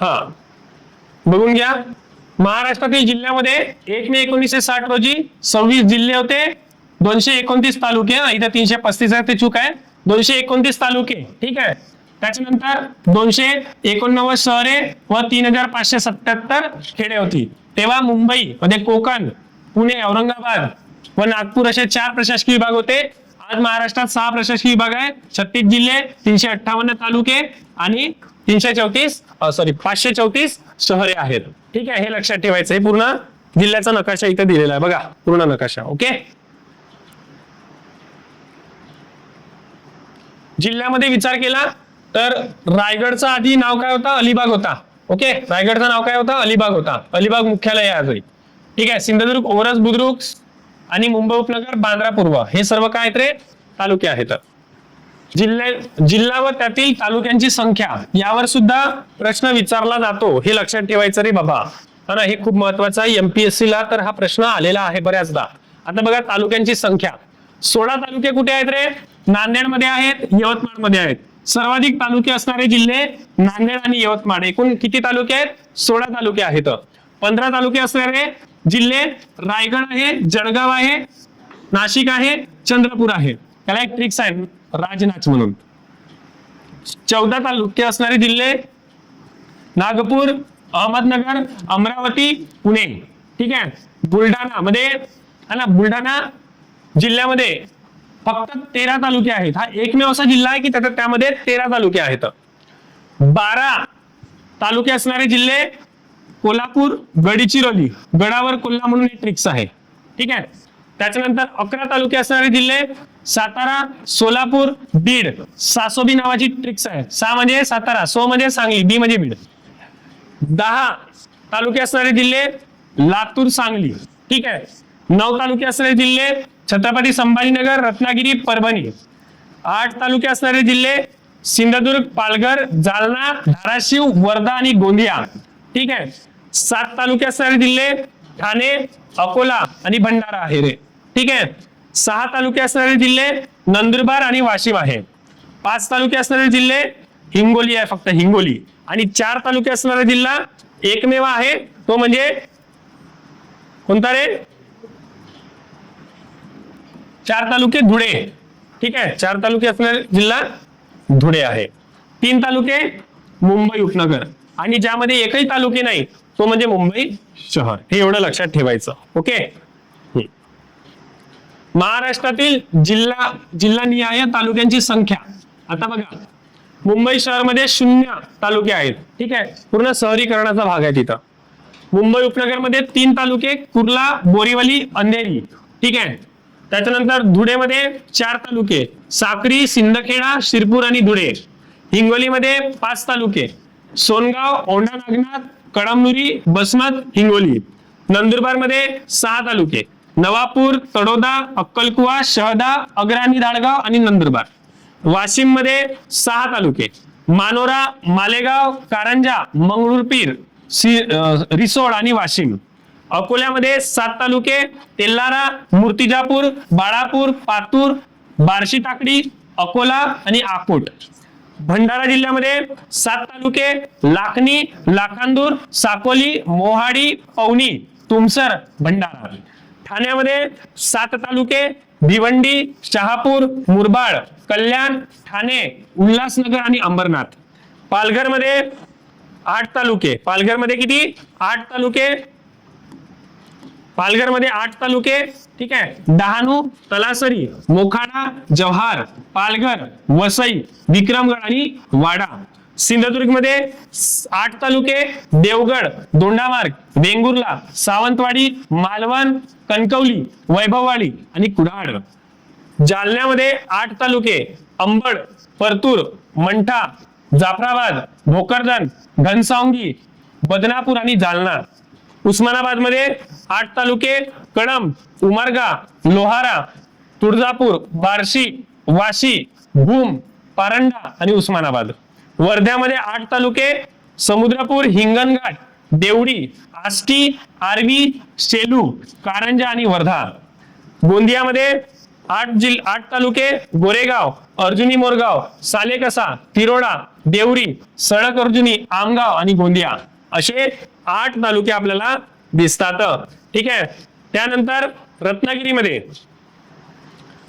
हा. बघून घ्या. महाराष्ट्रातील जिल्ह्यामध्ये एक मे एकोणीसशे साठ रोजी सव्वीस जिल्हे होते. दोनशे एकोणतीस तालुके हा, इथे तीनशे पस्तीस आहे ते चूक आहे. दोनशे एकोणतीस तालुके ठीक आहे. त्याच्यानंतर दोनशे एकोणनव्वद शहरे व तीन हजार पाचशे सत्याहत्तर खेडे होती. तेव्हा मुंबई मध्ये कोकण पुणे औरंगाबाद. व नागपूर असे चार प्रशासकीय विभाग होते. आज महाराष्ट्रात सहा प्रशासकीय विभाग आहे. छत्तीस जिल्हे तीनशे अठ्ठावन्न तालुके आणि तीनशे चौतीस सॉरी पाचशे चौतीस शहरे आहेत. ठीक आहे हे लक्षात ठेवायचं आहे पूर्ण. जिल्ह्याचा नकाशा इथे दिलेला आहे. बघा पूर्ण नकाशा ओके? जिल्ह्यामध्ये विचार केला तर रायगडचा आधी नाव काय होता? अलिबाग होता. ओके? रायगडचं नाव काय होता? अलिबाग होता. अलिबाग मुख्यालय आहे आजही. ठीक आहे सिंधुदुर्ग ओरस बुद्रुक आणि मुंबई उपनगर बांद्रा पूर्व हे सर्व काय आहेत रे? तालुके आहेत. जिल्हे जिल्हा व त्यातील तालुक्यांची संख्या यावर सुद्धा प्रश्न विचारला जातो. हे लक्षात ठेवायचं रे बाबा. हा ना हे खूप महत्वाचं आहे. एमपीएससी ला तर हा प्रश्न आलेला आहे बऱ्याचदा. आता बघा तालुक्यांची संख्या. सोळा तालुके कुठे आहेत रे? नांदेडमध्ये आहेत यवतमाळमध्ये आहेत. सर्वाधिक तालुके असणारे जिल्हे नांदेड आणि यवतमाळ. एकूण किती तालुके आहेत? सोळा तालुके आहेत. पंधरा तालुके असणारे जिल्हे रायगड आहे जळगाव आहे नाशिक आहे चंद्रपूर आहे. त्याला एक ट्रिक्स आहे राजनाच म्हणून. चौदा तालुके असणारे जिल्हे नागपूर अहमदनगर अमरावती पुणे. ठीक आहे? बुलढाणा मध्ये ना बुलढाणा जिल्ह्यामध्ये फक्त तेरा तालुके आहेत. हा एकमेव असा जिल्हा आहे की त्याच्यात त्यामध्ये तेरा तालुके आहेत. बारा तालुके असणारे जिल्हे कोल्हापूर गडचिरोली गडावर कोल्हा म्हणून एक ट्रिक्स आहे. ठीक आहे? त्याच्यानंतर अकरा तालुके असणारे जिल्हे सातारा सोलापूर बीड. सासोबी नावाची ट्रिक्स आहे. सा म्हणजे सातारा सो म्हणजे सांगली बी म्हणजे बीड. दहा तालुके असणारे जिल्हे लातूर सांगली. ठीक आहे? नऊ तालुके असणारे जिल्हे छत्रपती संभाजीनगर रत्नागिरी परभणी. आठ तालुके असणारे जिल्हे सिंधुदुर्ग पालघर जालना धाराशिव वर्धा आणि गोंदिया. ठीक आहे? सात तालुके असणारे जिल्हे ठाणे अकोला आणि भंडारा आहे रे. ठीक आहे? सहा तालुके असणारे जिल्हे नंदुरबार आणि वाशिम आहे. पाच तालुके असणारे जिल्हे हिंगोली आहे फक्त हिंगोली. आणि चार तालुके असणारा जिल्हा एकमेव आहे तो म्हणजे कोणता रे? चार तालुके धुळे. ठीक आहे? चार तालुके असणारे जिल्हा धुळे आहे. तीन तालुके मुंबई उपनगर. आणि ज्यामध्ये एकही तालुके नाही तो म्हणजे मुंबई शहर हे एवढं लक्षात ठेवायचं. ओके महाराष्ट्रातील जिल्हा जिल्हा निहाय तालुक्यांची संख्या. आता बघा मुंबई शहरमध्ये शून्य तालुके आहेत. ठीक आहे? पूर्ण शहरीकरणाचा भाग आहे तिथं. मुंबई उपनगरमध्ये तीन तालुके कुर्ला बोरीवली अंधेरी. ठीक आहे? त्याच्यानंतर धुळेमध्ये चार तालुके साक्री सिंदखेडा शिरपूर आणि धुळे. हिंगोलीमध्ये पाच तालुके. सोनगाव औंढा नागनाथ कळमनुरी बसमत हिंगोली. नंदुरबारमध्ये सहा तालुके. नवापूर तडोदा अक्कलकुवा शहदा अग्राणी धाडगाव आणि नंदुरबार. वाशिममध्ये सहा तालुके. मानोरा मालेगाव कारंजा मंगळूरपीर रिसोड आणि वाशिम. अकोल्यामध्ये सात तालुके. तेल्लारा मूर्तिजापूर बाळापूर पातूर बार्शी टाकडी अकोला आणि आकोट भंडारा जिल्ह्यामध्ये सात तालुके लाखनी लाखांदूर साकोली मोहाडी पवनी तुमसर भंडारा. ठाण्यामध्ये सात तालुके भिवंडी शहापूर मुरबाड कल्याण ठाणे उल्हासनगर आणि अंबरनाथ. पालघरमध्ये आठ तालुके. पालघरमध्ये किती? आठ तालुके पालघरमध्ये आठ तालुके ठीक आहे. डहाणू तलासरी मोखाडा जव्हार पालघर वसई विक्रमगड आणि वाडा. सिंधुदुर्गमध्ये आठ तालुके देवगड दोंडामार्ग वेंगुर्ला सावंतवाडी मालवण कणकवली वैभववाडी आणि कुडाळ जालन्यामध्ये आठ तालुके अंबड परतूर मंठा जाफराबाद भोकरदन घनसावंगी बदनापूर आणि जालना. उस्मानाबादमध्ये आठ तालुके कळंब उमरगा लोहारा तुळजापूर बार्शी वाशी भूम पारंडा आणि उस्मानाबाद. वर्ध्यामध्ये आठ तालुके समुद्रपूर हिंगणघाट देवडी आष्टी आर्वी सेलू कारंजा आणि वर्धा. गोंदियामध्ये आठ जिल आठ तालुके गोरेगाव अर्जुनी मोरगाव सालेकसा तिरोडा देवरी सडक अर्जुनी आमगाव आणि गोंदिया. असे आठ तालुके आपल्याला दिसतात ठीक आहे? त्यानंतर रत्नागिरीमध्ये.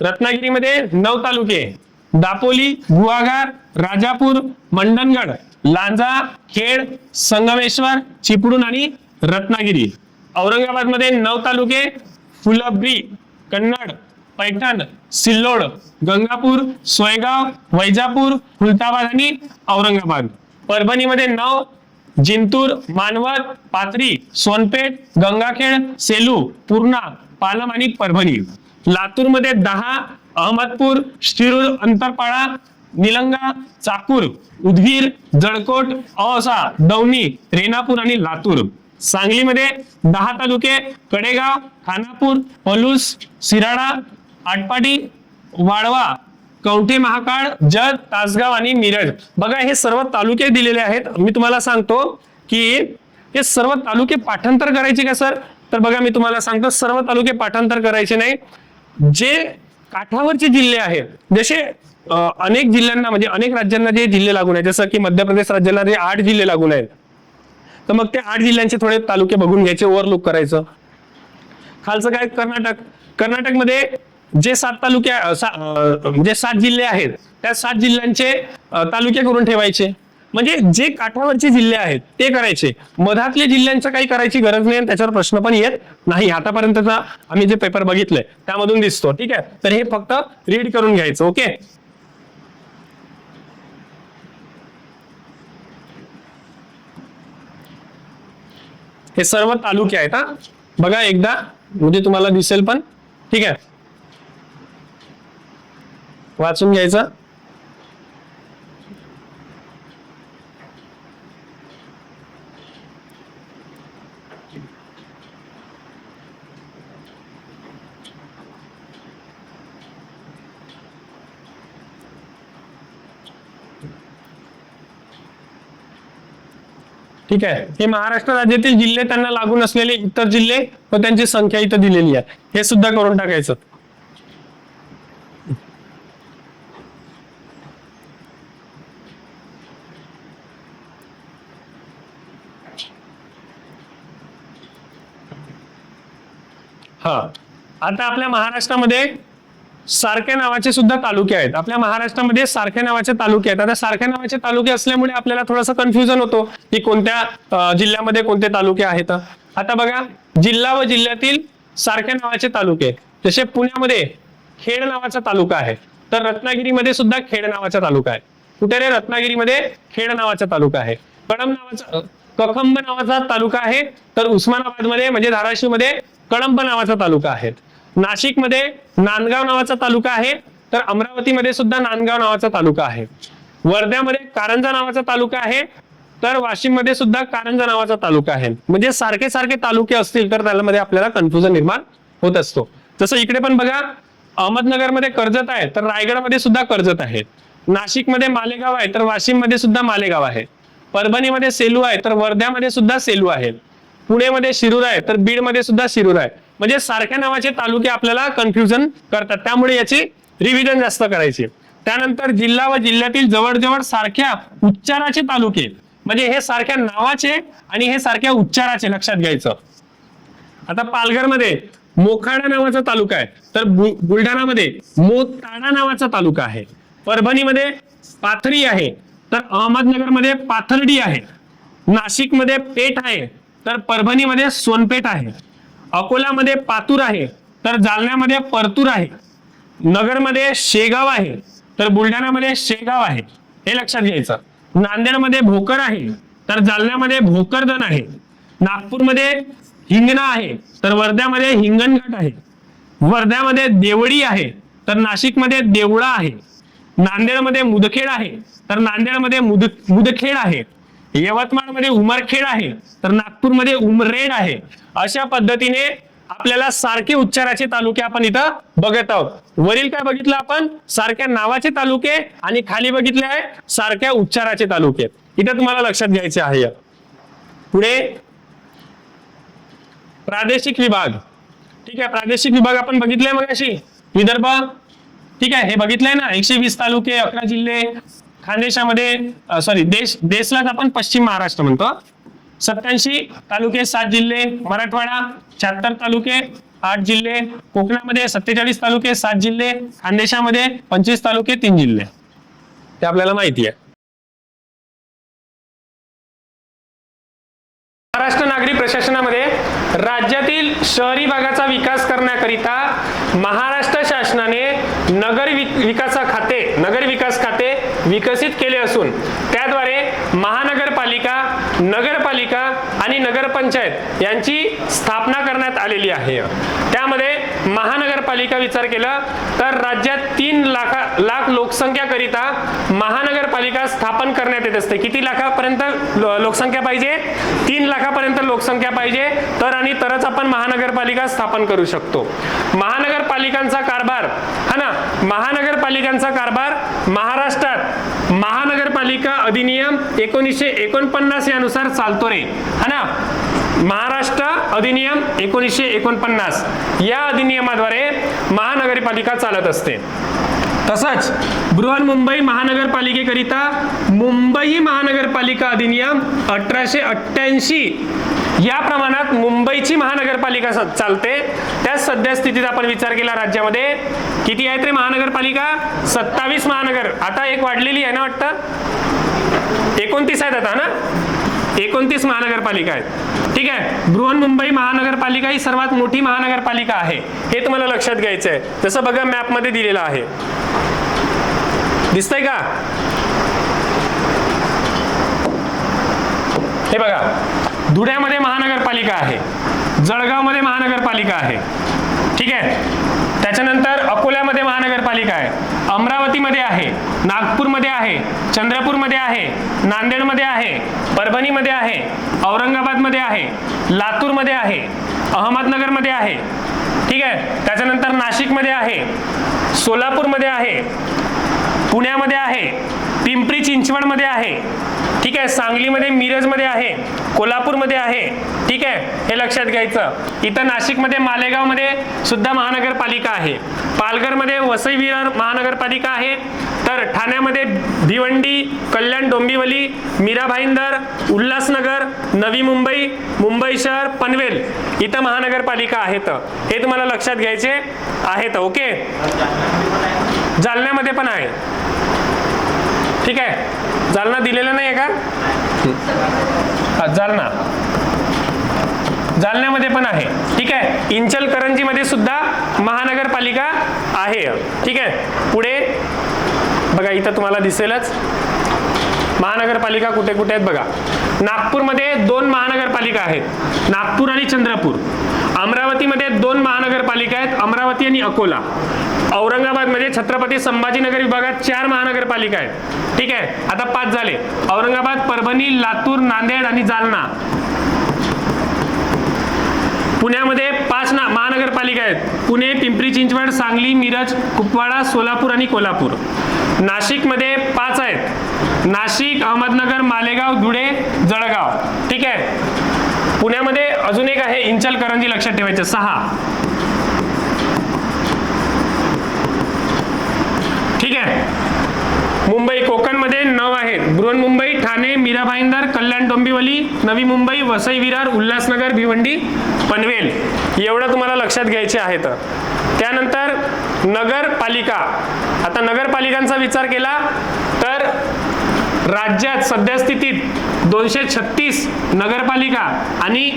रत्नागिरीमध्ये नऊ तालुके. दापोली गुहागार राजापूर मंडणगड लांजा खेड संगमेश्वर चिपळूण आणि रत्नागिरी. औरंगाबादमध्ये नऊ तालुके. फुलब्री कन्नड पैठण सिल्लोड गंगापूर सोयगाव वैजापूर खुलताबाद आणि औरंगाबाद. परभणीमध्ये नऊ जिंतूर मानवत पाथरी सोनपेठ गंगाखेड सेलू पूर्णा पालम आणि परभणी. लातूरमध्ये दहा अहमदपूर शिरूर अंतरपाळा निलंगा चाकूर उदगीर जळकोट औसा दौनी रेणापूर आणि लातूर. सांगलीमध्ये दहा तालुके कडेगाव खानापूर पलूस सिराडा आटपाडी वाळवा कवठे महाकाळ जत तासगाव आणि मिरज. बघा हे सर्व तालुके दिलेले आहेत. मी तुम्हाला सांगतो की हे सर्व तालुके पाठांतर करायचे का सर? तर बघा मी तुम्हाला सांगतो सर्व तालुके पाठांतर करायचे नाही. जे काठावरचे जिल्हे आहेत जसे अनेक जिल्ह्यांना म्हणजे अनेक राज्यांना जे जिल्हे लागून आहेत जसं की मध्य प्रदेश राज्याला जे आठ जिल्हे लागून आहेत. तर मग ते आठ जिल्ह्यांचे थोडे तालुके बघून घ्यायचे ओव्हरलुक करायचं. खालचं काय? कर्नाटक. कर्नाटकमध्ये जे सात तालुके म्हणजे सा- जे सात जिल्हे आहेत त्या सात जिल्ह्यांचे तालुके करून ठेवायचे. म्हणजे जे काठावरचे जिल्हे आहेत ते करायचे. मधातल्या जिल्ह्यांचं काही करायची गरज नाही आणि त्याच्यावर प्रश्न पण येत नाही. आतापर्यंतचा आम्ही जे पेपर बघितलंय त्यामधून दिसतो. ठीक आहे? तर हे फक्त रीड करून घ्यायचं ओके हे सर्व तालुके आहेत हा. बघा एकदा म्हणजे तुम्हाला दिसेल पण. ठीक आहे? वाचून घ्यायचा. ठीक आहे. हे महाराष्ट्र राज्यातील जिल्हे त्यांना लागून असलेले इतर जिल्हे व त्यांची संख्या इथं दिलेली आहे. हे सुद्धा करून टाकायचं हा आता आपल्या महाराष्ट्रामध्ये सारख्या नावाचे सुद्धा तालुके आहेत. आपल्या महाराष्ट्रामध्ये सारख्या नावाचे तालुके आहेत. आता सारख्या नावाचे तालुके असल्यामुळे आपल्याला थोडंसं कन्फ्युजन होतो की कोणत्या जिल्ह्यामध्ये कोणते तालुके आहेत. आता बघा जिल्हा व जिल्ह्यातील सारख्या नावाचे तालुके जसे पुण्यामध्ये खेड नावाचा तालुका आहे तर रत्नागिरीमध्ये सुद्धा खेड नावाचा तालुका आहे. कुठे रे? रत्नागिरीमध्ये खेड नावाचा तालुका आहे. कळंब नावाचा कखंब नावाचा तालुका आहे तर उस्मानाबादमध्ये म्हणजे धाराशिवमध्ये कळंब नावाचा तालुका आहे. नाशिकमध्ये नांदगाव नावाचा तालुका आहे तर अमरावतीमध्ये सुद्धा नांदगाव नावाचा तालुका आहे. वर्ध्यामध्ये कारंजा नावाचा तालुका आहे तर वाशिममध्ये सुद्धा कारंजा नावाचा तालुका आहे. म्हणजे सारखे सारखे तालुके असतील तर त्यामध्ये आपल्याला कन्फ्युजन निर्माण होत असतो. जसं इकडे पण बघा अहमदनगरमध्ये कर्जत आहे तर रायगडमध्ये सुद्धा कर्जत आहे. नाशिकमध्ये मालेगाव आहे तर वाशिममध्ये सुद्धा मालेगाव आहे. परभणीमध्ये सेलू आहे तर वर्ध्यामध्ये सुद्धा सेलू आहे. पुणेमध्ये शिरूर आहे तर बीडमध्ये सुद्धा शिरूर आहे. म्हणजे सारख्या नावाचे तालुके आपल्याला कन्फ्युजन करतात. त्यामुळे याची रिव्हिजन जास्त करायची. त्यानंतर जिल्हा व जिल्ह्यातील जवळजवळ सारख्या उच्चाराचे तालुके म्हणजे हे सारख्या नावाचे आणि हे सारख्या उच्चाराचे लक्षात घ्यायचं. आता पालघरमध्ये मोखाडा नावाचा तालुका आहे. तर बुलढाणामध्ये मोताडा नावाचा तालुका आहे. परभणीमध्ये पाथरी आहे. तर अहमदनगरमध्ये पाथर्डी आहे. नाशिकमध्ये पेठ आहे. तर परभणीमध्ये सोनपेठ आहे. अकोलामध्ये पातूर आहे तर जालन्यामध्ये परतूर आहे नगरमध्ये शेगाव आहे तर बुलढाण्यामध्ये शेगाव आहे. हे लक्षात घ्यायचं. नांदेडमध्ये भोकर आहे तर जालन्यामध्ये भोकरदन आहे. नागपूरमध्ये हिंगणा आहे तर वर्ध्यामध्ये हिंगणघाट आहे. वर्ध्यामध्ये देवडी आहे तर नाशिकमध्ये देवळा आहे. नांदेडमध्ये मुदखेड आहे तर नांदेडमध्ये मुद मुदखेड आहे. यवतमाळमध्ये उमरखेड आहे तर नागपूरमध्ये उमरेड आहे. अशा पद्धतीने आपल्याला सारखे उच्चाराचे तालुके आपण इथं बघत आहोत. वरील काय बघितलं आपण? सारख्या नावाचे तालुके आणि खाली बघितले आहे सारख्या उच्चाराचे तालुके इथं तुम्हाला लक्षात घ्यायचे आहे. पुढे प्रादेशिक विभाग. ठीक आहे प्रादेशिक विभाग आपण बघितलाय मग अशी विदर्भ. ठीक आहे हे बघितलंय ना? एकशे वीस तालुके अकरा जिल्हे. खानदेशामध्ये सॉरी देश देशलाच आपण पश्चिम महाराष्ट्र म्हणतो. सत्याऐंशी तालुके सात जिल्हे मराठवाडा शहात्तर तालुके आठ जिल्हे कोकणामध्ये सत्तेचाळीस तालुके सात जिल्हे खानदेशामध्ये पंचवीस तालुके तीन जिल्हे. ते आपल्याला माहिती आहे. महाराष्ट्र नागरी प्रशासनामध्ये राज्यातील शहरी भागाचा विकास करण्याकरिता महाराष्ट्र शासनाने नगर विकास खाते नगर विकास विकसित केले असून त्याद्वारे महानगरपालिका नगरपालिका आणि नगरपंचायत यांची स्थापना करण्यात आलेली आहे. त्यामध्ये महानगरपालिका विचार केला तर राज्यात तीन लाखा लाख लोकसंख्याकरिता महानगर स्थापन करण्यात येत असते. किती लाखापर्यंत लोकसंख्या पाहिजे? तीन लाखापर्यंत लोकसंख्या पाहिजे. तर आणि तरच आपण महानगरपालिका स्थापन करू शकतो. महानगरपालिकांचा कारभार हा ना? महानगरपालिकांचा कारभार महाराष्ट्रात महानगरपालिका अधिनियम एकोणीसशे एकोणपन्नास यानुसार चालतो रे. हा ना? महाराष्ट्र अधिनियम एकोणीसशे एकोणपन्नास या अधिनियमाद्वारे महानगरपालिका चालत असते. तसंच बृहन्मुंबई महानगरपालिकेकरिता मुंबई महानगरपालिका अधिनियम अठराशे अठ्ठ्याऐंशी या प्रमाणात मुंबईची महानगरपालिका स- चालते. त्या सध्या स्थितीत आपण विचार केला राज्यामध्ये. किती आहेत रे महानगरपालिका? सत्तावीस महानगर. आता एक वाढलेली आहे ना वाटतं? एकोणतीस आहेत आता ना? एकोणतीस महानगरपालिका आहेत. ठीक आहे? बृहन्मुंबई महानगरपालिका ही सर्वात मोठी महानगरपालिका आहे. हे तुम्हाला लक्षात घ्यायचं आहे. जसं बघा मॅपमध्ये दिलेलं आहे. दिसतंय का? हे बघा धुळ्यामध्ये महानगरपालिका आहे. जळगावमध्ये महानगरपालिका आहे. ठीक आहे? त्याच्यानंतर महानगरपालिका आहे. अमरावतीमध्ये आहे नागपूरमध्ये आहे चंद्रपूरमध्ये आहे नांदेडमध्ये आहे परभणीमध्ये आहे औरंगाबादमध्ये आहे लातूरमध्ये आहे अहमदनगरमध्ये आहे. ठीक आहे? त्याच्यानंतर नाशिकमध्ये आहे सोलापूरमध्ये आहे पुण्यामध्ये आहे पिंपरी चिंचवडमध्ये आहे ठीक आहे सांगलीमध्ये मिरजमध्ये आहे कोल्हापूरमध्ये आहे ठीक आहे हे लक्षात घ्यायचं. इथं नाशिकमध्ये मालेगावमध्ये सुद्धा महानगरपालिका आहे. पालघरमध्ये वसई विरार महानगरपालिका आहे. तर ठाण्यामध्ये भिवंडी कल्याण डोंबिवली मीरा भाईंदर उल्हासनगर नवी मुंबई मुंबई शहर पनवेल इथं महानगरपालिका आहेत. हे तुम्हाला लक्षात घ्यायचे आहेत ओके? जालन्यामध्ये पण आहे. ठीक आहे. जालना दिलेलं नाही आहे का? हा, जालना. जालन्यामध्ये पण आहे. ठीक आहे. इंचलकरंजीमध्ये सुद्धा महानगरपालिका आहे. ठीक आहे. पुढे बघा इथं तुम्हाला दिसेलच. महानगरपालिका कुठे कुठे आहेत बघा. नागपूरमध्ये दोन महानगरपालिका आहेत. नागपूर आणि चंद्रपूर. अमरावतीमध्ये दोन महानगरपालिका आहेत अमरावती आणि अकोला. औरंगाबादमध्ये छत्रपती संभाजीनगर विभागात चार महानगरपालिका आहेत. ठीक आहे? आता पाच झाले. औरंगाबाद परभणी लातूर नांदेड आणि जालना. पुण्यामध्ये पाच ना महानगरपालिका आहेत. पुणे पिंपरी चिंचवड सांगली मिरज कुपवाडा सोलापूर आणि कोल्हापूर. नाशिकमध्ये पाच आहेत. नाशिक अहमदनगर मालेगाव धुळे जळगाव. ठीक आहे? पुण्यामध्ये अजून एक आहे इंचलकरंजी लक्षात ठेवायचं. सहा. ठीक आहे? मुंबई कोकणमध्ये नऊ आहेत. बृहन्मुंबई ठाणे मीरा भाईंदर कल्याण डोंबिवली नवी मुंबई वसई विरार उल्हासनगर भिवंडी पनवेल. एवढं तुम्हाला लक्षात घ्यायचे आहेत त्यानंतर नगरपालिका. आता नगरपालिकांचा विचार केला तर राज्यात सध्या स्थितीत दोनशे छत्तीस नगरपालिका आणि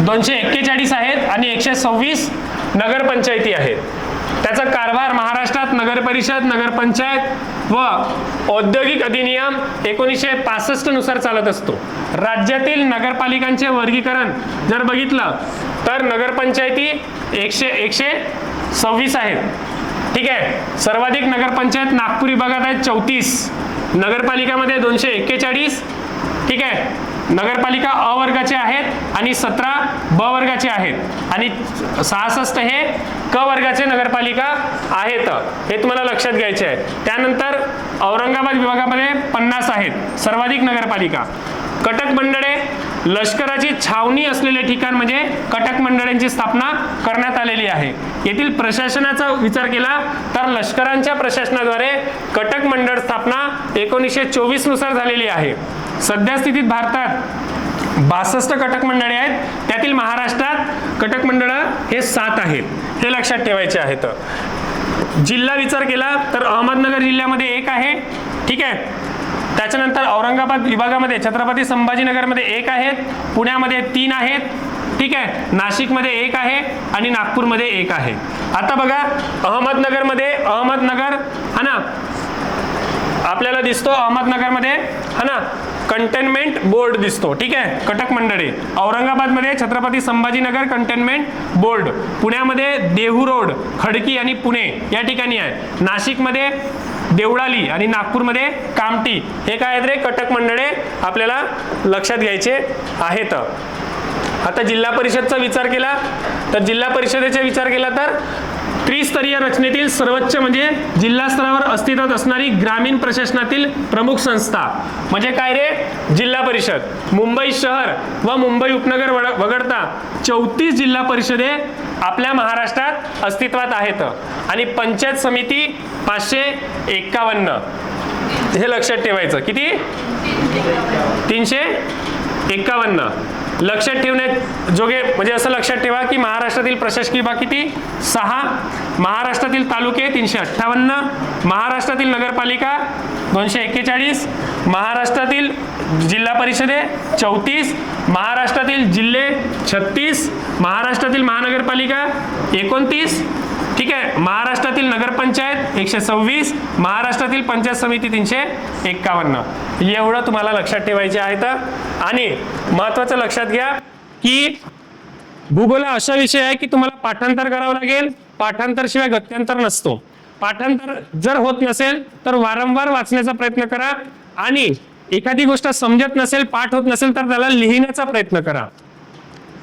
दोनशे एक्केचाळीस आहेत आणि एकशे सव्वीस नगरपंचायती आहेत. त्याचा कारभार महाराष्ट्रात नगर परिषद नगरपंचायत व औद्योगिक अधिनियम एकोणीसशे पासष्टनुसार चालत असतो. राज्यातील नगरपालिकांचे वर्गीकरण जर बघितलं तर नगरपंचायती एकशे एकशे सव्वीस आहेत. ठीक आहे? सर्वाधिक नगरपंचायत नागपूर विभागात आहेत चौतीस. नगरपालिकामध्ये दोनशे एक्केचाळीस. ठीक आहे? नगरपालिका अ वर्गाचे आहेत आणि सतरा ब वर्गाचे आहेत. आणि सहासष्ट हे क वर्गाचे नगरपालिका आहेत. हे तुम्हाला लक्षात घ्यायचे आहे. त्यानंतर औरंगाबाद विभागामध्ये पन्नास आहेत. सर्वाधिक नगरपालिका. कटक मंडळे लष्कराची छावणी असलेले ठिकाण म्हणजे कटक मंडळांची स्थापना करण्यात आलेली आहे. येथील प्रशासनाचा विचार केला तर लष्करांच्या प्रशासनाद्वारे कटक मंडळ स्थापना एकोणीसशे चोवीसनुसार झालेली आहे. सध्या स्थितीत भारतात बासष्ट कटक मंडळे आहेत. त्यातील महाराष्ट्रात कटक मंडळं हे सात आहेत. हे लक्षात ठेवायचे आहेत. जिल्हा विचार केला तर अहमदनगर जिल्ह्यामध्ये एक आहे. ठीक आहे? त्याच्यानंतर औरंगाबाद विभागामध्ये छत्रपती संभाजीनगरमध्ये एक आहेत. पुण्यामध्ये तीन आहेत. ठीक आहे? नाशिकमध्ये एक आहे आणि नागपूरमध्ये एक आहे. आता बघा अहमदनगरमध्ये अहमदनगर हा ना? आपल्याला दिसतो अहमदनगरमध्ये हा ना कंटेनमेंट बोर्ड दिसतो ठीक आहे? कटक मंडळे. औरंगाबादमध्ये छत्रपती संभाजीनगर कंटेनमेंट बोर्ड पुण्यामध्ये देहू रोड खडकी आणि पुणे या ठिकाणी आहे. नाशिकमध्ये देवळाली आणि नागपूरमध्ये कामटी. हे काय आहेत रे? कटक मंडळे आपल्याला लक्षात घ्यायचे आहेत. आता जिल्हा परिषदचा विचार केला तर जिल्हा परिषदेचा विचार केला तर त्रिस्तरीय रचनेतील सर्वोच्च म्हणजे जिल्हा स्तरावर अस्तित्वात असणारी ग्रामीण प्रशासनातील प्रमुख संस्था. म्हणजे काय रे? जिल्हा परिषद. मुंबई शहर व मुंबई उपनगर वगळता चौतीस जिल्हा परिषदे आपल्या महाराष्ट्रात अस्तित्वात आहेत आणि पंचायत समिती पाचशे एक्कावन्न. हे लक्षात ठेवायचं. किती? तीनशे एक्कावन्न. लक्षात ठेवण्यात जोगे म्हणजे असं लक्षात ठेवा की महाराष्ट्रातील प्रशासकीय विभाग किती? सहा. महाराष्ट्रातील तालुके तीनशे अठ्ठावन्न. महाराष्ट्रातील नगरपालिका दोनशे एक्केचाळीस. महाराष्ट्रातील जिल्हा परिषदे चौतीस. महाराष्ट्रातील जिल्हे छत्तीस. महाराष्ट्रातील महानगरपालिका एकोणतीस. ठीक आहे. महाराष्ट्रातील नगरपंचायत एकशे सव्वीस महाराष्ट्रातील पंचायत समिती तीनशे एक्कावन्न. एवढं तुम्हाला लक्षात ठेवायचे आहेत आणि महत्वाचं लक्षात घ्या की भूगोल हा असा विषय आहे की तुम्हाला पाठांतर करावं लागेल. पाठांतर शिवाय गत्यंतर नसतो. पाठांतर जर होत नसेल तर वारंवार वाचण्याचा प्रयत्न करा. आणि एखादी गोष्ट समजत नसेल पाठ होत नसेल तर त्याला लिहिण्याचा प्रयत्न करा.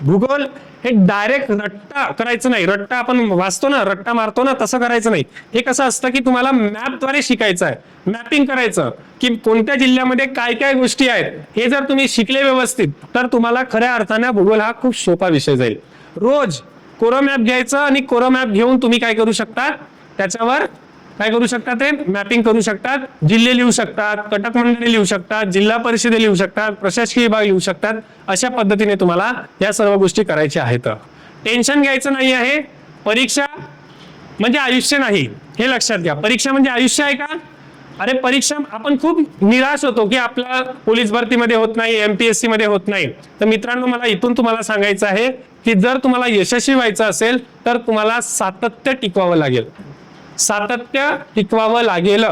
भूगोल हे डायरेक्ट रट्टा करायचं नाही. रट्टा आपण वाचतो ना रट्टा मारतो ना तसं करायचं नाही. हे कसं असतं की तुम्हाला मॅपद्वारे शिकायचं आहे. मॅपिंग करायचं की कोणत्या जिल्ह्यामध्ये काय काय गोष्टी आहेत हे जर तुम्ही शिकले व्यवस्थित तर तुम्हाला खऱ्या अर्थाने भूगोल हा खूप सोपा विषय जाईल. रोज कोरो मॅप घ्यायचं आणि कोरो मॅप घेऊन तुम्ही काय करू शकता? त्याच्यावर काय करू शकतात ते? मॅपिंग करू शकतात. जिल्हे लिहू शकतात कटक मंडळी लिहू शकतात जिल्हा परिषदे लिहू शकतात प्रशासकीय विभाग लिहू शकतात. अशा पद्धतीने तुम्हाला या सर्व गोष्टी करायच्या आहेत. टेन्शन घ्यायचं नाही आहे. परीक्षा म्हणजे आयुष्य नाही हे लक्षात घ्या. परीक्षा म्हणजे आयुष्य आहे का? अरे परीक्षा आपण खूप निराश होतो की आपला पोलीस भरतीमध्ये होत नाही एमपीएससी मध्ये होत नाही. तर मित्रांनो मला इथून तुम्हाला सांगायचं आहे की जर तुम्हाला यशस्वी व्हायचं असेल तर तुम्हाला सातत्य टिकवावं लागेल. सातत्य टिकवावं लागेल.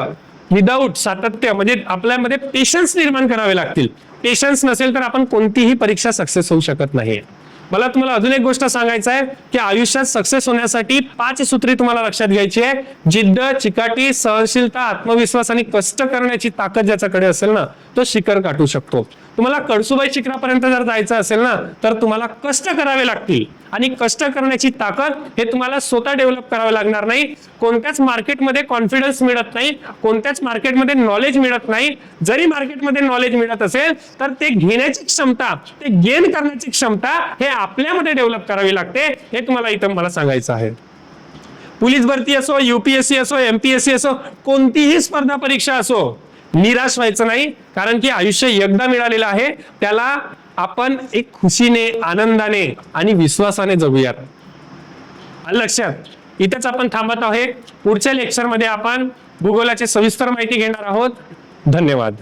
विदाऊट सातत्य म्हणजे आपल्यामध्ये पेशन्स निर्माण करावे लागतील. पेशन्स नसेल तर आपण कोणतीही परीक्षा सक्सेस होऊ शकत नाही. मला तुम्हाला अजून एक गोष्ट सांगायचं आहे की आयुष्यात सक्सेस होण्यासाठी पाच सूत्री तुम्हाला लक्षात घ्यायची आहे. जिद्द चिकाटी सहनशीलता आत्मविश्वास आणि कष्ट करण्याची ताकद ज्याच्याकडे असेल ना तो शिखर गाठू शकतो. तुम्हाला कडसुबाई शिखरापर्यंत जर जायचं असेल ना तर तुम्हाला कष्ट करावे लागतील. आणि कष्ट करण्याची ताकद हे तुम्हाला स्वतः डेव्हलप करावं लागणार नाही. कोणत्याच मार्केटमध्ये कॉन्फिडन्स मिळत नाही. कोणत्याच मार्केटमध्ये नॉलेज मिळत नाही. जरी मार्केटमध्ये नॉलेज मिळत असेल तर ते घेण्याची क्षमता ते गेन करण्याची क्षमता हे आपल्यामध्ये डेव्हलप करावी लागते हे तुम्हाला इथं मला सांगायचं आहे. पोलीस भरती असो युपीएससी असो एमपीएससी असो कोणतीही स्पर्धा परीक्षा असो निराश व्हायचं नाही. कारण की आयुष्य एकदा मिळालेलं आहे त्याला आपण एक खुशीने आनंदाने आणि विश्वासाने जगूयात. लक्षात इथेच आपण थांबत आहोत. पुढच्या लेक्चरमध्ये आपण भूगोलाची सविस्तर माहिती घेणार आहोत. धन्यवाद.